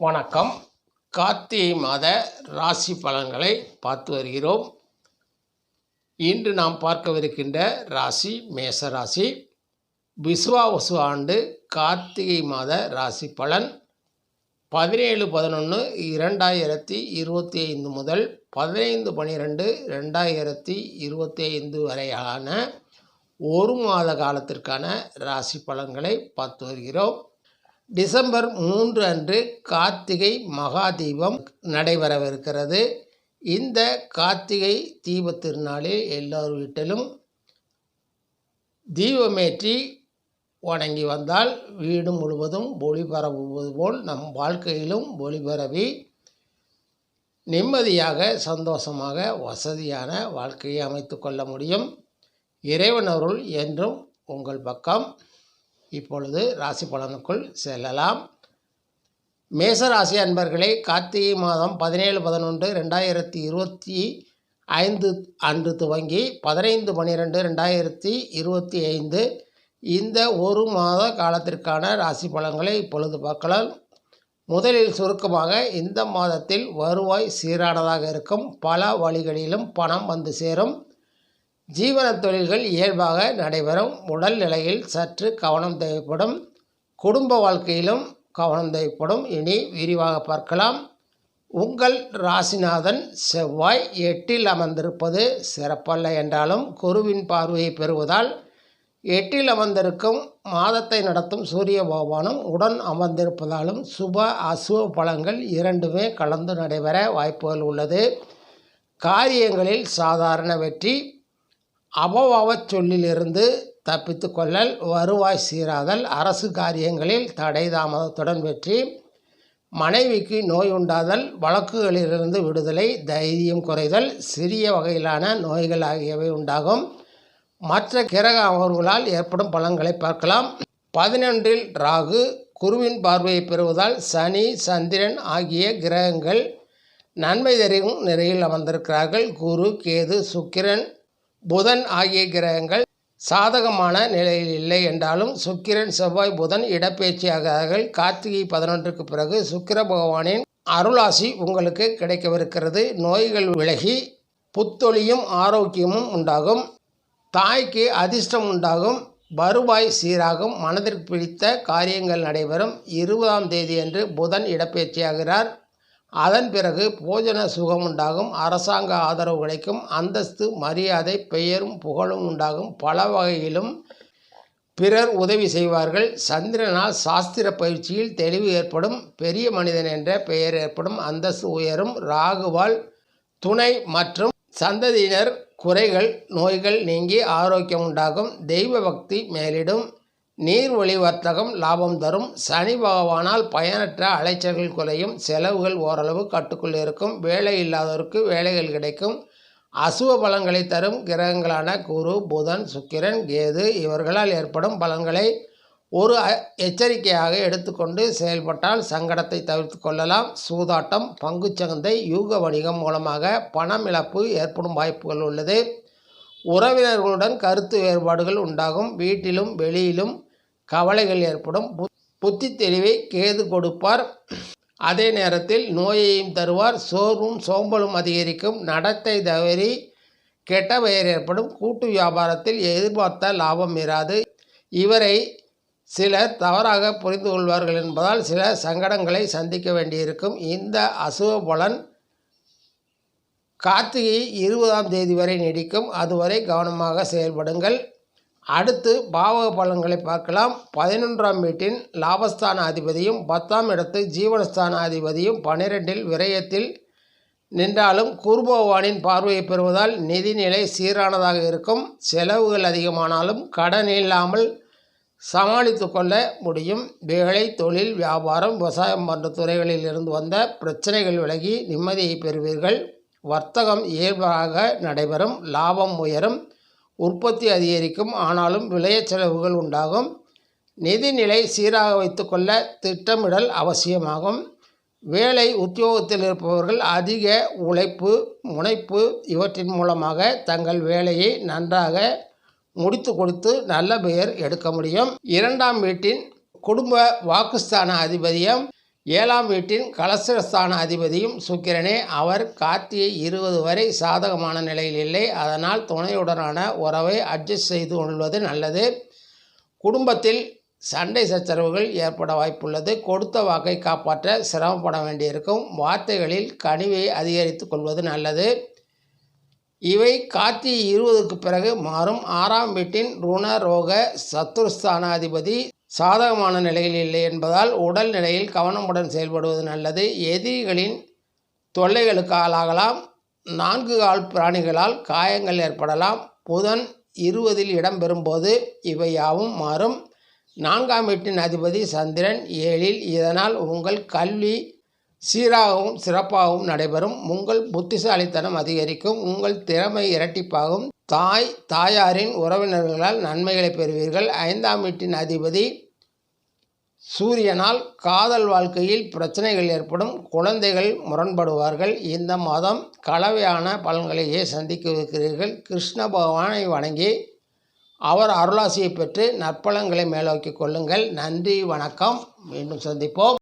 வணக்கம். கார்த்திகை மாத ராசி பலன்களை பார்த்து வருகிறோம். இன்று நாம் பார்க்கவிருக்கின்ற ராசி மேச ராசி. விசுவாவசு ஆண்டு கார்த்திகை மாத ராசி பலன் பதினேழு பதினொன்று இரண்டாயிரத்தி இருபத்தி ஐந்து முதல் பதினைந்து பன்னிரெண்டு ரெண்டாயிரத்தி இருபத்தி ஐந்து வரையான ஒரு மாத காலத்திற்கான ராசி பலன்களை பார்த்து வருகிறோம். டிசம்பர் மூன்று அன்று கார்த்திகை மகா தீபம் நடைபெறவிருக்கிறது. இந்த கார்த்திகை தீபத் திருநாளில் எல்லோர் வீட்டிலும் தீபமேற்றி வணங்கி வந்தால் வீடு முழுவதும் ஒளி பரவுவது போல் நம் வாழ்க்கையிலும் ஒளி பரவி நிம்மதியாக சந்தோஷமாக வசதியான வாழ்க்கையை அமைத்து கொள்ள முடியும். இறைவனருள் என்றும் உங்கள் பக்கம். இப்பொழுது ராசி பலனுக்குள் செல்லலாம். மேசராசி அன்பர்களே கார்த்திகை மாதம் பதினேழு பதினொன்று ரெண்டாயிரத்தி இருபத்தி ஐந்து அன்று துவங்கி பதினைந்து பன்னிரெண்டு ரெண்டாயிரத்தி இருபத்தி ஐந்து இந்த ஒரு மாத காலத்திற்கான ராசி பலன்களை இப்பொழுது பார்க்கலாம். முதலில் சுருக்கமாக இந்த மாதத்தில் வருவாய் சீரானதாக இருக்கும். பல வழிகளிலும் பணம் வந்து சேரும். ஜீவன தொழில்கள் இயல்பாக நடைபெறும். உடல் நிலையில் சற்று கவனம் தேவைப்படும். குடும்ப வாழ்க்கையிலும் கவனம் தேவைப்படும். இனி விரிவாக பார்க்கலாம். உங்கள் ராசிநாதன் செவ்வாய் எட்டில் அமர்ந்திருப்பது சிறப்பல்ல என்றாலும் குருவின் பார்வையை பெறுவதால் எட்டில் அமர்ந்திருக்கும் மாதத்தை நடத்தும் சூரிய பகவானும் உடன் அமர்ந்திருப்பதாலும் சுப அசுப பலங்கள் இரண்டுமே கலந்து நடைபெற வாய்ப்புகள் உள்ளது. காரியங்களில் சாதாரண வெற்றி அபவாவச் சொல்லிலிருந்து தப்பித்து கொள்ளல் வருவாய் சீராதல் அரசு காரியங்களில் தடை தாமதத்துடன் வெற்றி மனைவிக்கு நோய் உண்டாதல் வழக்குகளிலிருந்து விடுதலை தைரியம் குறைதல் சிறிய வகையிலான நோய்கள் ஆகியவை உண்டாகும். மற்ற கிரக அமர்வுகளால் ஏற்படும் பலன்களை பார்க்கலாம். பதினொன்றில் ராகு குருவின் பார்வையை பெறுவதால் சனி சந்திரன் ஆகிய கிரகங்கள் நன்மை தெரியும் நிறையில் அமர்ந்திருக்கிறார்கள். குரு கேது சுக்கிரன் புதன் ஆகிய கிரகங்கள் சாதகமான நிலையில் இல்லை என்றாலும் சுக்கிரன் செவ்வாய் புதன் இடப்பெயர்ச்சியாகிறார்கள் கார்த்திகை பதினொன்றுக்கு பிறகு சுக்கிர பகவானின் அருளாசி உங்களுக்கு கிடைக்கவிருக்கிறது. நோய்கள் விலகி புத்தொழியும் ஆரோக்கியமும் உண்டாகும். தாய்க்கு அதிர்ஷ்டம் உண்டாகும். வருவாய் சீராகும். மனதிற்கு பிடித்த காரியங்கள் நடைபெறும். இருபதாம் தேதியன்று புதன் இடப்பெயர்ச்சியாகிறார். அதன் பிறகு போஜன சுகம் உண்டாகும் அரசாங்க ஆதரவு கிடைக்கும் அந்தஸ்து மரியாதை பெயரும் புகழும் உண்டாகும். பல வகையிலும் பிறர் உதவி செய்வார்கள். சந்திரனால் சாஸ்திர பயிற்சியில் தெளிவு ஏற்படும். பெரிய மனிதன் என்ற பெயர் ஏற்படும். அந்தஸ்து உயரும். ராகுவால் துணை மற்றும் சந்ததியினர் குறைகள் நோய்கள் நீங்கி ஆரோக்கியம் உண்டாகும். தெய்வ பக்தி மேலிடும். நீர்வழி வர்த்தகம் லாபம் தரும். சனி பகவானால் பயனற்ற அலைச்சல்கள் குறையும் செலவுகள் ஓரளவு கட்டுக்குள் இருக்கும். வேலை இல்லாதவருக்கு வேலைகள் கிடைக்கும். அசுவ பலன்களை தரும். கிரகங்களான குரு புதன் சுக்கிரன் கேது இவர்களால் ஏற்படும் பலன்களை ஒரு எச்சரிக்கையாக எடுத்துக்கொண்டு செயல்பட்டால் சங்கடத்தை தவிர்த்து கொள்ளலாம். சூதாட்டம் பங்குச்சந்தை யூக வணிகம் மூலமாக பணம் இழப்பு ஏற்படும் வாய்ப்புகள் உள்ளது. உறவினர்களுடன் கருத்து வேறுபாடுகள் உண்டாகும். வீட்டிலும் வெளியிலும் கவலைகள் ஏற்படும். புத்தி தெளிவை கேது கொடுப்பார். அதே நேரத்தில் நோயையும் தருவார். சோர்வும் சோம்பலும் அதிகரிக்கும். நடத்தை தவறி கெட்ட பெயர் ஏற்படும். கூட்டு வியாபாரத்தில் எதிர்பார்த்த லாபம் இராது இவரை சிலர் தவறாக புரிந்து கொள்வார்கள் என்பதால் சில சங்கடங்களை சந்திக்க வேண்டியிருக்கும். இந்த அசுவ பலன் கார்த்திகை இருபதாம் தேதி வரை நீடிக்கும். அதுவரை கவனமாக செயல்படுங்கள். அடுத்து பாவக பலன்களை பார்க்கலாம். பதினொன்றாம் வீட்டின் லாபஸ்தான அதிபதியும் பத்தாம் இடத்து ஜீவனஸ்தான அதிபதியும் பன்னிரெண்டில் விரயத்தில் நின்றாலும் குருபவானின் பார்வையை பெறுவதால் நிதிநிலை சீரானதாக இருக்கும். செலவுகள் அதிகமானாலும் கடன் இல்லாமல் சமாளித்து கொள்ள முடியும். வேலை தொழில் வியாபாரம் விவசாயம் போன்ற துறைகளில் இருந்து வந்த பிரச்சனைகள் விலகி நிம்மதியை பெறுவீர்கள். வர்த்தகம் இயல்பாக நடைபெறும். லாபம் உயரும். உற்பத்தி அதிகரிக்கும் ஆனாலும் விளைய செலவுகள் உண்டாகும். நிதிநிலை சீராக வைத்துக்கொள்ள திட்டமிடல் அவசியமாகும். வேலை உத்தியோகத்தில் இருப்பவர்கள் அதிக உழைப்பு முனைப்பு இவற்றின் மூலமாக தங்கள் வேலையை நன்றாக முடித்து கொடுத்து நல்ல பெயர் எடுக்க முடியும். இரண்டாம் வீட்டின் குடும்ப வாக்குஸ்தான அதிபதியம் ஏழாம் வீட்டின் கலசஸ்தான அதிபதியும் சுக்கிரனே. அவர் கார்த்திகை இருபது வரை சாதகமான நிலையில் இல்லை. அதனால் துணையுடனான உறவை அட்ஜஸ்ட் செய்து கொள்வது நல்லது. குடும்பத்தில் சண்டை சச்சரவுகள் ஏற்பட வாய்ப்புள்ளது. கொடுத்த வாக்கை காப்பாற்ற சிரமப்பட வேண்டியிருக்கும். வார்த்தைகளில் கனிவை அதிகரித்து கொள்வது நல்லது. இவை கார்த்திகை இருபதுக்கு பிறகு மாறும். ஆறாம் வீட்டின் ருண ரோக சத்துருஸ்தானாதிபதி சாதகமான நிலையில் இல்லை என்பதால் உடல் நிலையில் கவனமுடன் செயல்படுவது நல்லது. எதிரிகளின் தொல்லைகளுக்கு ஆளாகலாம். நான்கு கால் பிராணிகளால் காயங்கள் ஏற்படலாம். புதன் இருபதில் இடம்பெறும்போது இவை யாவும் மாறும். நான்காம் வீட்டின் அதிபதி சந்திரன் ஏழில் இதனால் உங்கள் கல்வி சீராகவும் சிறப்பாகவும் நடைபெறும். உங்கள் புத்திசாலித்தனம் அதிகரிக்கும். உங்கள் திறமை இரட்டிப்பாகும். தாய் தாயாரின் உறவினர்களால் நன்மைகளை பெறுவீர்கள். ஐந்தாம் வீட்டின் அதிபதி சூரியனால் காதல் வாழ்க்கையில் பிரச்சனைகள் ஏற்படும். குழந்தைகள் முரண்படுவார்கள். இந்த மாதம் கலவையான பலன்களையே சந்திக்க இருக்கிறீர்கள் கிருஷ்ண பகவானை வணங்கி அவர் அருளாசியை பெற்று நற்பலன்களை மேலோக்கிக் கொள்ளுங்கள். நன்றி வணக்கம். மீண்டும் சந்திப்போம்.